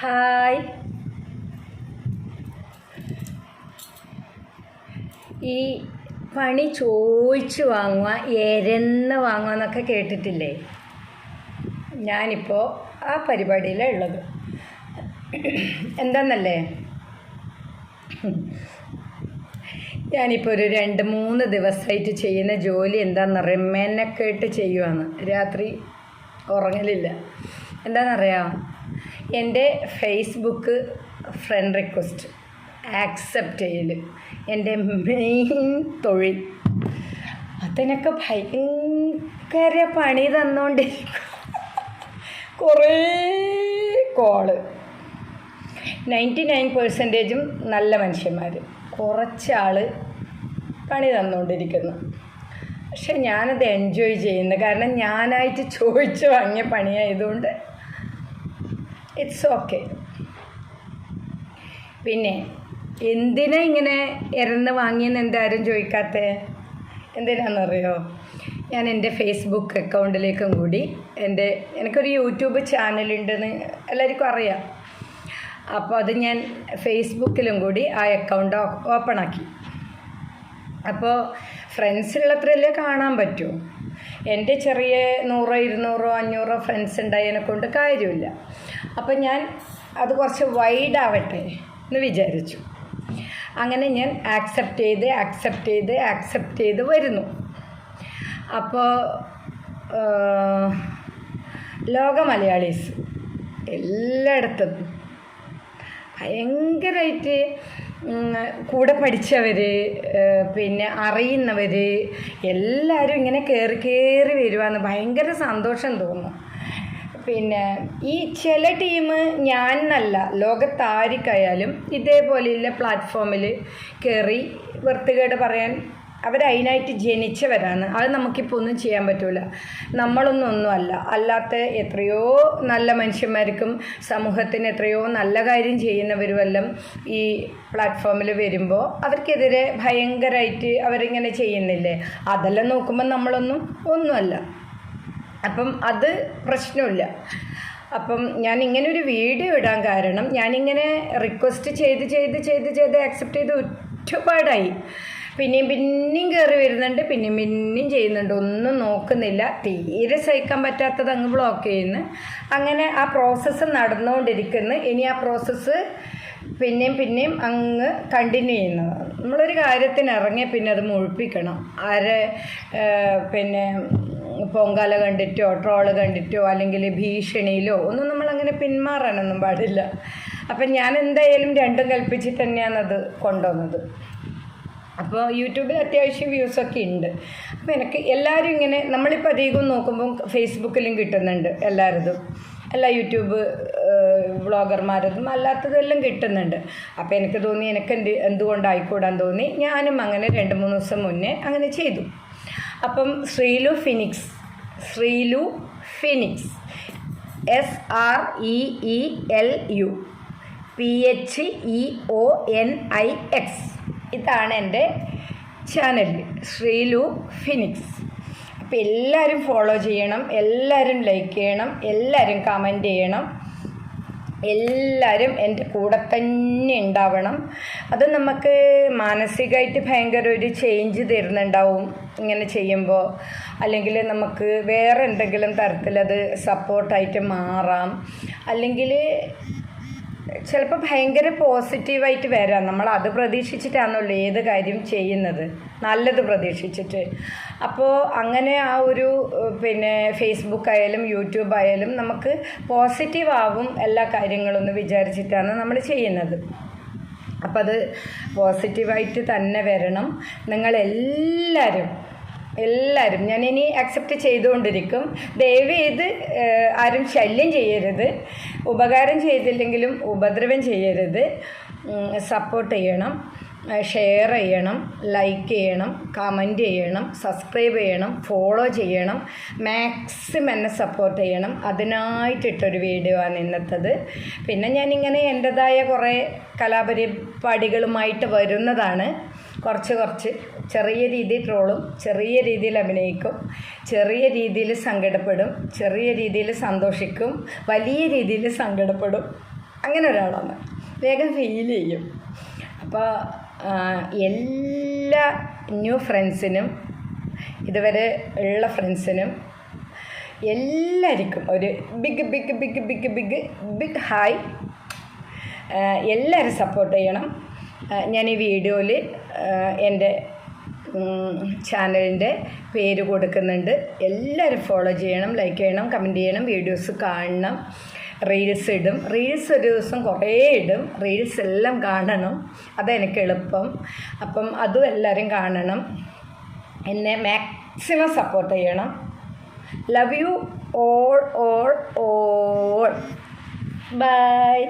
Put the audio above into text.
Hi. ഈ പണി ചോദിച്ചു വാങ്ങുക എരന്ന് വാങ്ങുക എന്നൊക്കെ കേട്ടിട്ടില്ലേ? ഞാനിപ്പോൾ ആ പരിപാടിയിലാണ് ഉള്ളത്. എന്താന്നല്ലേ? ഞാനിപ്പോൾ ഒരു രണ്ട് മൂന്ന് ദിവസമായിട്ട് ചെയ്യുന്ന ജോലി എന്താണെന്നറിയാം മെനക്കെട്ട് ചെയ്യുവാണ് രാത്രി ഉറങ്ങലില്ല. എന്താണെന്നറിയാം എന്റെ ഫേസ്ബുക്ക് ഫ്രണ്ട് റിക്വസ്റ്റ് ആക്സെപ്റ്റ് ചെയ്യൽ എന്റെ മെയിൻ തൊഴിൽ. അതിനൊക്കെ ഭയങ്കര പണി തന്നുകൊണ്ടിരിക്കും കുറേ കോൾ. നയന്റി നയൻ പെർസെന്റേജും നല്ല മനുഷ്യന്മാർ കുറച്ചാൾ പണി തന്നുകൊണ്ടിരിക്കുന്നു പക്ഷെ ഞാനത് എൻജോയ് ചെയ്യുന്നു. കാരണം ഞാനായിട്ട് ചോദിച്ചു വാങ്ങിയ പണിയായതുകൊണ്ട് ഇറ്റ്സ് ഓക്കെ പിന്നെ എന്തിനാ ഇങ്ങനെ ഇറന്ന് വാങ്ങിയെന്ന് എന്താരും ചോദിക്കാത്ത? എന്തിനാണെന്നറിയോ ഞാൻ എന്റെ ഫേസ്ബുക്ക് അക്കൗണ്ടിലേക്കും കൂടി എന്റെ എനിക്കൊരു യൂട്യൂബ് ചാനലുണ്ടെന്ന് എല്ലാവർക്കും അറിയാം. അപ്പോൾ അത് ഞാൻ ഫേസ്ബുക്കിലും കൂടി ആ അക്കൗണ്ട് ഓപ്പൺ ആക്കി. അപ്പോൾ ഫ്രണ്ട്സുള്ളത്രയല്ലേ കാണാൻ പറ്റൂ? എന്റെ ചെറിയ നൂറോ ഇരുന്നൂറോ അഞ്ഞൂറോ ഫ്രണ്ട്സ് ഉണ്ടായതിനെ കൊണ്ട് കാര്യമില്ല. അപ്പം ഞാൻ അത് കുറച്ച് വൈഡ് ആവട്ടെ എന്ന് വിചാരിച്ചു. അങ്ങനെ ഞാൻ ആക്സെപ്റ്റ് ചെയ്ത് ആക്സെപ്റ്റ് ചെയ്ത് ആക്സെപ്റ്റ് ചെയ്ത് വരുന്നു. അപ്പോൾ ലോക മലയാളീസ് എല്ലായിടത്തും ഭയങ്കരമായിട്ട് കൂടെ പഠിച്ചവർ പിന്നെ അറിയുന്നവർ എല്ലാവരും ഇങ്ങനെ കയറി കയറി വരുവാന്ന് ഭയങ്കര സന്തോഷം തോന്നും. പിന്നെ ഈ ചില ടീം ഞാൻ എന്നല്ല ലോകത്താരിക്കായാലും ഇതേപോലെയുള്ള പ്ലാറ്റ്ഫോമിൽ കയറി വൃത്തികേട് പറയാൻ അവരതിനായിട്ട് ജനിച്ചവരാണ്. അത് നമുക്കിപ്പോൾ ഒന്നും ചെയ്യാൻ പറ്റില്ല നമ്മളൊന്നും ഒന്നുമല്ല. അല്ലാത്ത എത്രയോ നല്ല മനുഷ്യന്മാർക്കും സമൂഹത്തിന് എത്രയോ നല്ല കാര്യം ചെയ്യുന്നവരുമെല്ലാം ഈ പ്ലാറ്റ്ഫോമിൽ വരുമ്പോൾ അവർക്കെതിരെ ഭയങ്കരമായിട്ട് അവരിങ്ങനെ ചെയ്യുന്നില്ലേ? അതെല്ലാം നോക്കുമ്പോൾ നമ്മളൊന്നും ഒന്നുമല്ല. അപ്പം അത് പ്രശ്നമില്ല. അപ്പം ഞാൻ ഇങ്ങനെ ഒരു വീഡിയോ ഇടാൻ കാരണം ഞാനിങ്ങനെ റിക്വസ്റ്റ് ചെയ്ത് ചെയ്ത് ചെയ്ത് ചെയ്ത് ആക്സെപ്റ്റ് ചെയ്ത് ഒരുപാടായി പിന്നെയും പിന്നെയും കയറി വരുന്നുണ്ട് പിന്നെയും പിന്നെയും ചെയ്യുന്നുണ്ട്. ഒന്നും നോക്കുന്നില്ല. തീരെ സഹിക്കാൻ പറ്റാത്തത് അങ്ങ് ബ്ലോക്ക് ചെയ്യുന്നു. അങ്ങനെ ആ പ്രോസസ്സ് നടന്നുകൊണ്ടിരിക്കുന്നു. ഇനി ആ പ്രോസസ്സ് പിന്നെയും പിന്നെയും അങ്ങ് കണ്ടിന്യൂ ചെയ്യുന്നത് നമ്മളൊരു കാര്യത്തിന് ഇറങ്ങിയാൽ പിന്നെ അത് മുഴിപ്പിക്കണം. ആരെ പിന്നെ പൊങ്കാല കണ്ടിട്ടോ ട്രോൾ കണ്ടിട്ടോ അല്ലെങ്കിൽ ഭീഷണിയിലോ ഒന്നും നമ്മളങ്ങനെ പിന്മാറാനൊന്നും പാടില്ല. അപ്പം ഞാൻ എന്തായാലും രണ്ടും കൽപ്പിച്ചിട്ട് തന്നെയാണ് അത് കൊണ്ടുവന്നത്. അപ്പോൾ യൂട്യൂബിൽ അത്യാവശ്യം വ്യൂസൊക്കെ ഉണ്ട്. അപ്പോൾ എനിക്ക് എല്ലാവരും ഇങ്ങനെ നമ്മളിപ്പോൾ അധികം നോക്കുമ്പോൾ ഫേസ്ബുക്കിലും കിട്ടുന്നുണ്ട് എല്ലാവരതും. എല്ലാ യൂട്യൂബ് വ്ളോഗർമാരതും അല്ലാത്തതെല്ലാം കിട്ടുന്നുണ്ട്. അപ്പോൾ എനിക്ക് തോന്നി എനിക്ക് എന്ത് എന്തുകൊണ്ടായിക്കൂടാൻ തോന്നി. ഞാനും അങ്ങനെ രണ്ട് മൂന്ന് ദിവസം മുന്നേ അങ്ങനെ ചെയ്തു. അപ്പം Sreelu Phoenix Sreelu Phoenix S R E E L U P H O E N I X ഇതാണ് എന്റെ ചാനൽ ശ്രീലു ഫിനിക്സ് അപ്പോൾ എല്ലാവരും ഫോളോ ചെയ്യണം എല്ലാവരും ലൈക്ക് ചെയ്യണം എല്ലാവരും കമന്റ് ചെയ്യണം. എല്ലാവരും എന്റെ കൂടെ തന്നെ ഉണ്ടാവണം. അത് നമുക്ക് മാനസികമായിട്ട് ഭയങ്കര ഒരു ചേഞ്ച് തരുന്നുണ്ടാവും ഇങ്ങനെ ചെയ്യുമ്പോൾ. അല്ലെങ്കിൽ നമുക്ക് വേറെ എന്തെങ്കിലും തരത്തിലത് സപ്പോർട്ടായിട്ട് മാറാം. അല്ലെങ്കിൽ ചിലപ്പോൾ ഭയങ്കര പോസിറ്റീവായിട്ട് വരാം. നമ്മൾ അത് പ്രതീക്ഷിച്ചിട്ടാണല്ലോ ഏത് കാര്യം ചെയ്യുന്നത്. നല്ലത് പ്രതീക്ഷിച്ചിട്ട്. അപ്പോൾ അങ്ങനെ ആ ഒരു പിന്നെ ഫേസ്ബുക്ക് ആയാലും യൂട്യൂബ് ആയാലും നമുക്ക് പോസിറ്റീവ് ആവും എല്ലാ കാര്യങ്ങളും എന്ന് വിചാരിച്ചിട്ടാണ് നമ്മൾ ചെയ്യുന്നത്. അപ്പോൾ അത് പോസിറ്റീവായിട്ട് തന്നെ വരണം. നിങ്ങളെല്ലാവരും എല്ലാവരും ഞാൻ ഇനി അക്സെപ്റ്റ് ചെയ്തുകൊണ്ടിരിക്കും. ദയവ് ചെയ്ത് ആരും ശല്യം ചെയ്യരുത്. ഉപകാരം ചെയ്തില്ലെങ്കിലും ഉപദ്രവം ചെയ്യരുത്. സപ്പോർട്ട് ചെയ്യണം. ഷെയർ ചെയ്യണം. ലൈക്ക് ചെയ്യണം. കമന്റ് ചെയ്യണം. സബ്സ്ക്രൈബ് ചെയ്യണം. ഫോളോ ചെയ്യണം. മാക്സിമം എന്നെ സപ്പോർട്ട് ചെയ്യണം. അതിനായിട്ടിട്ടൊരു വീഡിയോ ആണ് ഇന്നത്തത് പിന്നെ ഞാനിങ്ങനെ എന്റെതായ കുറേ കലാപരിപാടികളുമായിട്ട് വരുന്നതാണ്. കുറച്ച് കുറച്ച് ചെറിയ രീതിയിൽ ട്രോളും ചെറിയ രീതിയിൽ അഭിനയിക്കും ചെറിയ രീതിയിൽ സങ്കടപ്പെടും ചെറിയ രീതിയിൽ സന്തോഷിക്കും വലിയ രീതിയിൽ സങ്കടപ്പെടും. അങ്ങനെ ഒരാളാണ് വേഗം ഫീൽ ചെയ്യും. അപ്പോൾ എല്ലാ ന്യൂ ഫ്രണ്ട്സിനും ഇതുവരെ ഉള്ള ഫ്രണ്ട്സിനും എല്ലാവർക്കും ഒരു big big big big big big hi എല്ലാവരും സപ്പോർട്ട് ചെയ്യണം. ഞാൻ ഈ വീഡിയോയിൽ എന്റെ ചാനലിന്റെ പേര് കൊടുക്കുന്നുണ്ട്. എല്ലാവരും ഫോളോ ചെയ്യണം ലൈക്ക് ചെയ്യണം കമന്റ് ചെയ്യണം വീഡിയോസ് കാണണം റീൽസ് ഇടും. റീൽസ് ഒരു ദിവസം കുറേ ഇടും. റീൽസ് എല്ലാം കാണണം. അതെനിക്ക് എളുപ്പം. അപ്പം അതും എല്ലാവരും കാണണം. എന്നെ മാക്സിമം സപ്പോർട്ട് ചെയ്യണം. Love you all all all bye